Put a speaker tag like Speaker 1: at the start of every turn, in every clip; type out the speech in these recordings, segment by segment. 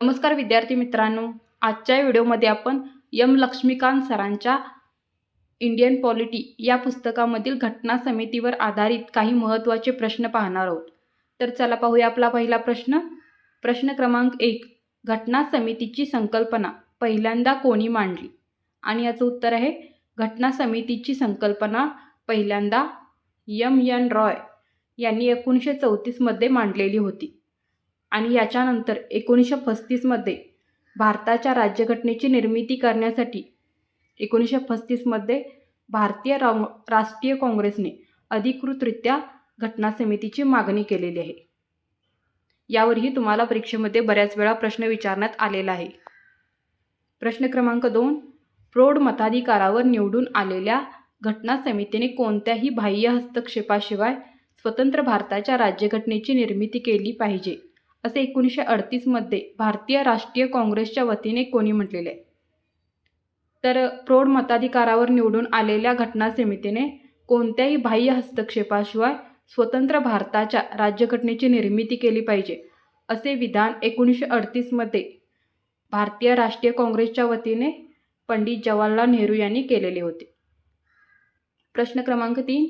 Speaker 1: नमस्कार विद्यार्थी मित्रांनो आजच्या व्हिडिओमध्ये आपण यम लक्ष्मीकांत सरांच्या इंडियन पॉलिटी या पुस्तकामधील घटना समितीवर आधारित काही महत्त्वाचे प्रश्न पाहणार आहोत. तर चला पाहूया आपला पहिला प्रश्न. प्रश्न क्रमांक एक घटना समितीची संकल्पना पहिल्यांदा कोणी मांडली? आणि याचं उत्तर आहे घटना समितीची संकल्पना पहिल्यांदा यम यन रॉय यांनी एकोणीसशे चौतीसमध्ये मांडलेली होती. आणि याच्यानंतर एकोणीसशे पस्तीसमध्ये भारताच्या राज्यघटनेची निर्मिती करण्यासाठी एकोणीसशे पस्तीसमध्ये भारतीय रा राष्ट्रीय काँग्रेसने अधिकृतरित्या घटना समितीची मागणी केलेली आहे. यावरही तुम्हाला परीक्षेमध्ये बऱ्याच वेळा प्रश्न विचारण्यात आलेला आहे. प्रश्न क्रमांक दोन. प्रौढ मताधिकारावर निवडून आलेल्या घटना समितीने कोणत्याही बाह्य हस्तक्षेपाशिवाय स्वतंत्र भारताच्या राज्यघटनेची निर्मिती केली पाहिजे. असे एकोणीसशे अडतीसमध्ये भारतीय राष्ट्रीय काँग्रेसच्या वतीने कोणी म्हटलेले आहे? तर प्रौढ मताधिकारावर निवडून आलेल्या घटना समितीने कोणत्याही बाह्य हस्तक्षेपाशिवाय स्वतंत्र भारताच्या राज्यघटनेची निर्मिती केली पाहिजे असे विधान एकोणीसशे अडतीसमध्ये भारतीय राष्ट्रीय काँग्रेसच्या वतीने पंडित जवाहरलाल नेहरू यांनी केलेले होते. प्रश्न क्रमांक तीन.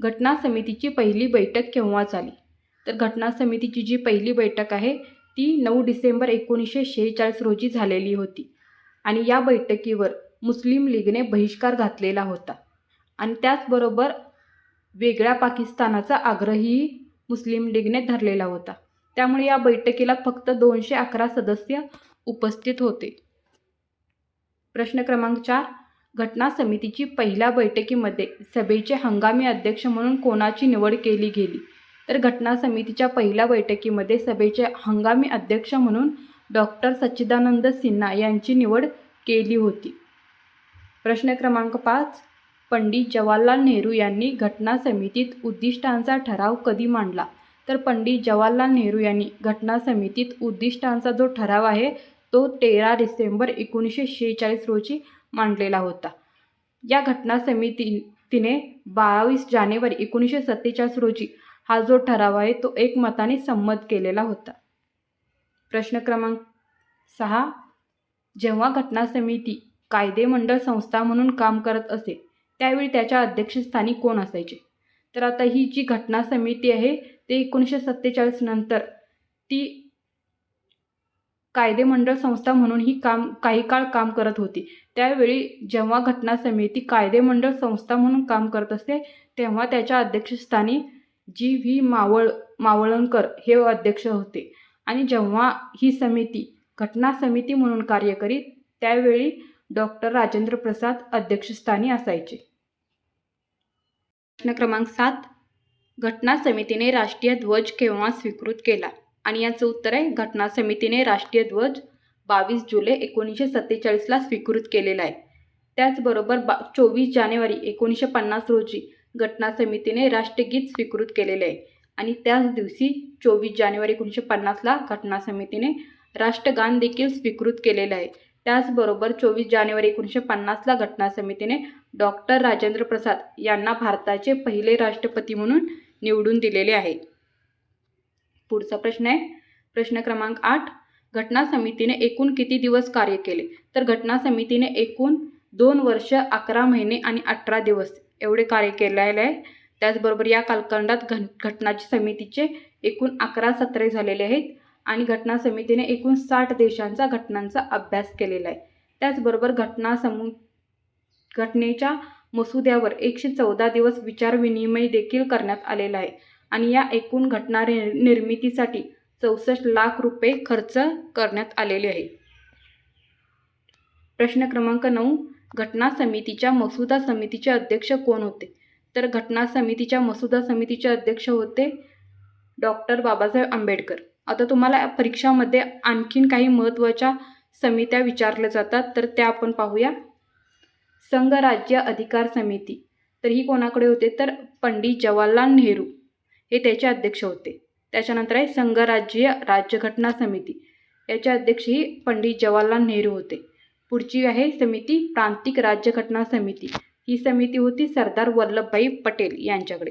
Speaker 1: घटना समितीची पहिली बैठक केव्हा झाली? तर घटना समितीची जी पहिली बैठक आहे ती नऊ डिसेंबर एकोणीसशे शेहेचाळीस रोजी झालेली होती. आणि या बैठकीवर मुस्लिम लीगने बहिष्कार घातलेला होता. आणि त्याचबरोबर वेगळ्या पाकिस्तानाचा आग्रही मुस्लिम लीगने धरलेला होता. त्यामुळे या बैठकीला फक्त दोनशे अकरा सदस्य उपस्थित होते. प्रश्न क्रमांक चार. घटना समितीची पहिल्या बैठकीमध्ये सभेचे हंगामी अध्यक्ष म्हणून कोणाची निवड केली गेली? तर घटना समितीच्या पहिल्या बैठकीमध्ये सभेचे हंगामी अध्यक्ष म्हणून डॉक्टर सच्चिदानंद सिन्हा यांची निवड केली होती. प्रश्न क्रमांक पाच पंडित जवाहरलाल नेहरू यांनी घटना समितीत उद्दिष्टांचा ठराव कधी मांडला? तर पंडित जवाहरलाल नेहरू यांनी घटना समितीत उद्दिष्टांचा जो ठराव आहे तो तेरा डिसेंबर एकोणीसशे शेहेचाळीस रोजी मांडलेला होता. या घटना समितीने बावीस जानेवारी एकोणीसशे सत्तेचाळीस रोजी हा जो ठराव आहे तो एकमताने संमत केलेला होता. प्रश्न क्रमांक सहा. जेव्हा घटना समिती कायदेमंडळ संस्था म्हणून काम करत असे त्यावेळी त्याच्या अध्यक्षस्थानी कोण असायचे? तर आता ही जी घटना समिती आहे ते एकोणीसशे सत्तेचाळीस नंतर ती कायदेमंडळ संस्था म्हणून ही काम काही काळ काम करत होती. त्यावेळी जेव्हा घटना समिती कायदेमंडळ संस्था म्हणून काम करत असते तेव्हा त्याच्या अध्यक्षस्थानी जी व्ही मावळ मावळणकर हे अध्यक्ष होते. आणि जेव्हा ही समिती घटना समिती म्हणून कार्य करीत त्यावेळी डॉक्टर राजेंद्र प्रसाद अध्यक्षस्थानी असायचे. प्रश्न क्रमांक सात. घटना समितीने राष्ट्रीय ध्वज केव्हा स्वीकृत केला? आणि याचं उत्तर आहे घटना समितीने राष्ट्रीय ध्वज बावीस जुलै एकोणीसशे सत्तेचाळीसला स्वीकृत केलेला आहे. त्याचबरोबर बा चोवीस जानेवारी एकोणीसशे पन्नास रोजी घटना समितीने राष्ट्रगीत स्वीकृत केलेले आहे. आणि त्याच दिवशी चोवीस जानेवारी एकोणीसशे पन्नासला घटना समितीने राष्ट्रगान देखील स्वीकृत केलेलं आहे. त्याचबरोबर चोवीस जानेवारी एकोणीसशे पन्नासला घटना समितीने डॉक्टर राजेंद्र प्रसाद यांना भारताचे पहिले राष्ट्रपती म्हणून निवडून दिलेले आहे. पुढचा प्रश्न आहे. प्रश्न क्रमांक आठ. घटना समितीने एकूण किती दिवस कार्य केले? तर घटना समितीने एकूण दोन वर्ष अकरा महिने आणि अठरा दिवस. एवढे कार्य केलेले आहे. त्याचबरोबर या कालखंडात घन घटनाची समितीचे एकूण अकरा सत्रे झालेले आहेत आणि घटना समितीने एकूण साठ देशांचा घटनांचा अभ्यास केलेला आहे. त्याचबरोबर घटना समू घटनेच्या मसुद्यावर एकशे चौदा दिवस विचारविनिमय देखील करण्यात आलेला आहे आणि या एकूण घटना निर्मितीसाठी चौसष्ट लाख रुपये खर्च करण्यात आलेले आहे. प्रश्न क्रमांक नऊ घटना समितीच्या मसुदा समितीचे अध्यक्ष कोण होते? तर घटना समितीच्या मसुदा समितीचे अध्यक्ष होते डॉक्टर बाबासाहेब आंबेडकर. आता तुम्हाला परीक्षामध्ये आणखीन काही महत्त्वाच्या समित्या विचारल्या जातात तर त्या आपण पाहूया. संघराज्य अधिकार समिती. तर ही कोणाकडे होते? तर पंडित जवाहरलाल नेहरू हे त्याचे अध्यक्ष होते. त्याच्यानंतर आहे संघराज्य राज्यघटना समिती. याचे अध्यक्षही पंडित जवाहरलाल नेहरू होते. पुढची आहे समिती प्रांतिक राज्यघटना समिती. ही समिती होती सरदार वल्लभभाई पटेल यांच्याकडे.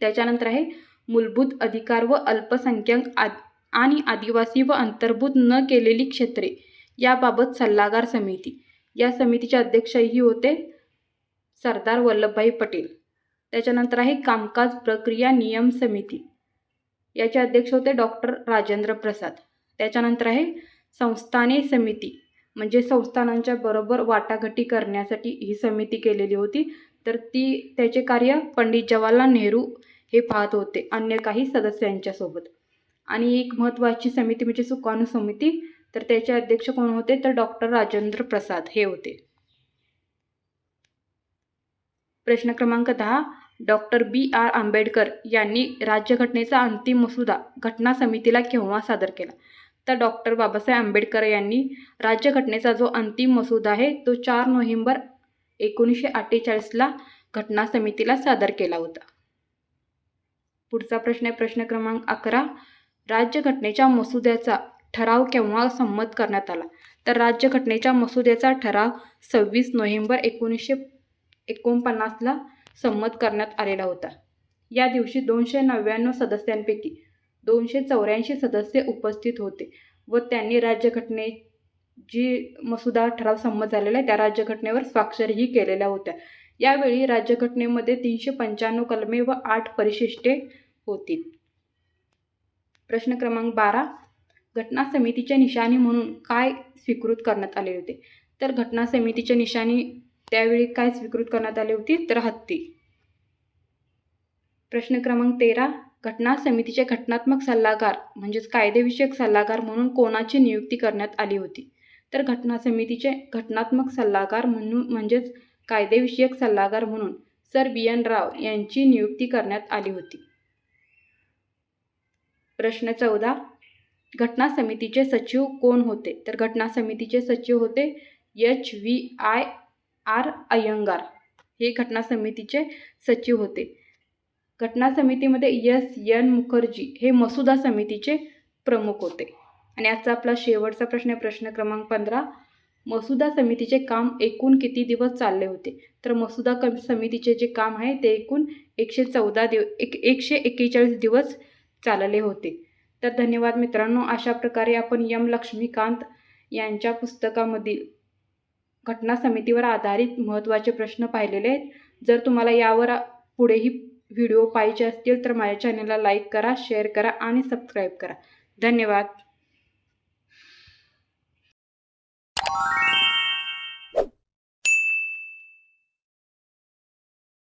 Speaker 1: त्याच्यानंतर आहे मूलभूत अधिकार व अल्पसंख्याक आणि आदिवासी व अंतर्भूत न केलेली क्षेत्रे. याबाबत सल्लागार समिती. या समितीचे अध्यक्षही होते सरदार वल्लभभाई पटेल. त्याच्यानंतर आहे कामकाज प्रक्रिया नियम समिती. याचे अध्यक्ष होते डॉक्टर राजेंद्र प्रसाद. त्याच्यानंतर आहे संस्थाने समिती. म्हणजे संस्थानांच्या बरोबर वाटाघाटी करण्यासाठी ही समिती केलेली होती. तर ती त्याचे कार्य पंडित जवाहरलाल नेहरू हे पाहत होते अन्य काही सदस्यांच्यासोबत आणि एक महत्त्वाची समिती म्हणजे सुकाणू समिती. तर त्याचे अध्यक्ष कोण होते? तर डॉक्टर राजेंद्र प्रसाद हे होते. प्रश्न क्रमांक दहा. डॉक्टर बी आर आंबेडकर यांनी राज्यघटनेचा अंतिम मसुदा घटना समितीला केव्हा सादर केला? तर डॉक्टर बाबासाहेब आंबेडकर यांनी राज्यघटनेचा जो अंतिम मसुदा आहे तो चार नोव्हेंबर एकोणीसशे अठ्ठेचाळीसला घटना समितीला सादर केला होता. पुढचा प्रश्न आहे प्रश्न क्रमांक अकरा. राज्यघटनेच्या मसुद्याचा ठराव केव्हा संमत करण्यात आला? तर राज्यघटनेच्या मसुद्याचा ठराव सव्वीस नोव्हेंबर एकोणीसशे एकोणपन्नासला संमत करण्यात आलेला होता. या दिवशी दोनशे नव्याण्णव सदस्यांपैकी दोनशे चौऱ्याऐंशी सदस्य उपस्थित होते व त्यांनी राज्यघटने जी मसुदा ठराव संमत झालेला आहे त्या राज्यघटनेवर स्वाक्षरीही केलेल्या होत्या. यावेळी राज्यघटनेमध्ये तीनशे पंच्याण्णव कलमे व आठ परिशिष्टे होती. प्रश्न क्रमांक बारा घटना समितीच्या निशाणी म्हणून काय स्वीकृत करण्यात आले होते? तर घटना समितीच्या निशाणी त्यावेळी काय स्वीकृत करण्यात आली होती? तर हत्ती. प्रश्न क्रमांक तेरा घटना समितीचे घटनात्मक सल्लागार म्हणजेच कायदेविषयक सल्लागार म्हणून कोणाची नियुक्ती करण्यात आली होती? तर घटना समितीचे घटनात्मक सल्लागार म्हणून म्हणजेच कायदेविषयक सल्लागार म्हणून सर बी एन राव यांची नियुक्ती करण्यात आली होती. प्रश्न चौदा. घटना समितीचे सचिव कोण होते? तर घटना समितीचे सचिव होते H V I R Iyengar. हे घटना समितीचे सचिव होते. घटना समितीमध्ये एस एन मुखर्जी हे मसुदा समितीचे प्रमुख होते. आणि आजचा आपला शेवटचा प्रश्न आहे प्रश्न क्रमांक पंधरा. मसुदा समितीचे काम एकूण किती दिवस चालले होते? तर मसुदा कम समितीचे जे काम आहे ते एकूण एकशे चौदा दिव एक एकशे एक्केचाळीस दिवस चालले होते. तर धन्यवाद मित्रांनो अशा प्रकारे आपण यम लक्ष्मीकांत यांच्या पुस्तकामधील घटना समितीवर आधारित महत्त्वाचे प्रश्न पाहिलेले आहेत. जर तुम्हाला यावर पुढेही व्हिडिओ पाहिजे असतील तर माझ्या चॅनलला लाईक करा शेअर करा आणि सबस्क्राईब करा. धन्यवाद.